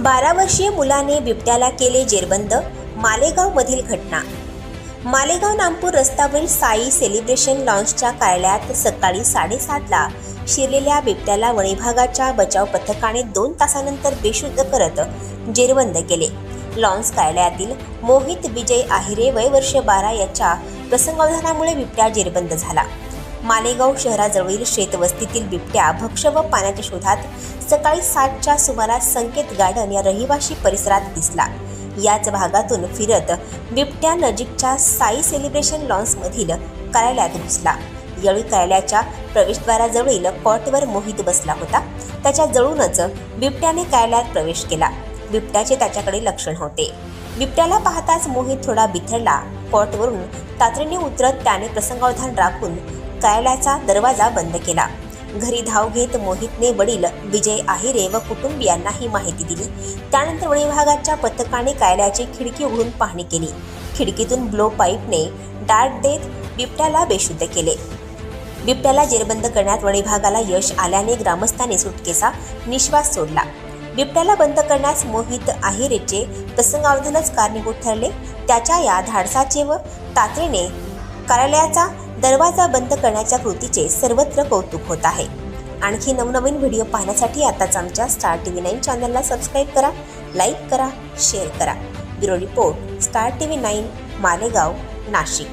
बारा वर्षीय मुलाने बिबट्याला केले जेरबंद मालेगावमधील घटना. मालेगाव नामपूर रस्त्यावरील साई सेलिब्रेशन लॉन्चच्या कार्यालयात सकाळी साडेसातला शिरलेल्या बिबट्याला वणीभागाच्या बचाव पथकाने दोन तासानंतर बेशुद्ध करत जेरबंद केले. लॉन्स कार्यालयातील मोहित विजय आहिरे वय वर्ष बारा याच्या प्रसंगावधानामुळे बिबट्या जेरबंद झाला. मालेगाव शहराजवळील शेतवस्तीतील बिबट्या भक्ष्य व पाण्याच्या शोधात सकाळी सातच्या सुमारास संकेत गार्डन या रहिवाशी परिसरात दिसला. याच भागातून फिरत बिबट्या नजीकच्या साई सेलिब्रेशन लॉन्समधील कार्यालयात घुसला. यावेळी कार्यालयाच्या प्रवेशद्वाराजवळील कॉटवर मोहित बसला होता. त्याच्या जवळूनच बिबट्याने कार्यालयात प्रवेश केला. बिबट्याचे त्याच्याकडे लक्षण होते. बिबट्याला पाहताच मोहित थोडा बिथरला. कॉटवरून तातडीने उतरत त्याने प्रसंगावधान राखून कार्यालयाचा दरवाजा बंद केला. घरी धाव घेत मोहितने वडील विजय आहिरे व कुटुंबियांना ही माहिती दिली. त्यानंतर वन विभागाच्या पथकाने कार्यालयाची खिडकी उघडून पाहणी केली. खिडकीतून ब्लो पाईपने डार्ट देत बिबट्याला बेशुद्ध केले. बिबट्याला जेरबंद करण्यात वन विभागाला यश आल्याने ग्रामस्थांनी सुटकेचा निश्वास सोडला. बिबट्याला बंद करण्यास मोहित आहिरेचे प्रसंगावधानच कारणीभूत ठरले. त्याच्या या धाडसाचे व तातडीने कार्यालयाचा दरवाजा बंद करण्याच्या कृतीचे सर्वत्र कौतुक होत आहे. आणखी नवनवीन व्हिडिओ पाहण्यासाठी आताच आमच्या स्टार टी व्ही नाईन चॅनलला सबस्क्राईब करा लाईक करा शेअर करा. Bureau report star T V nine Malegaon Nashik.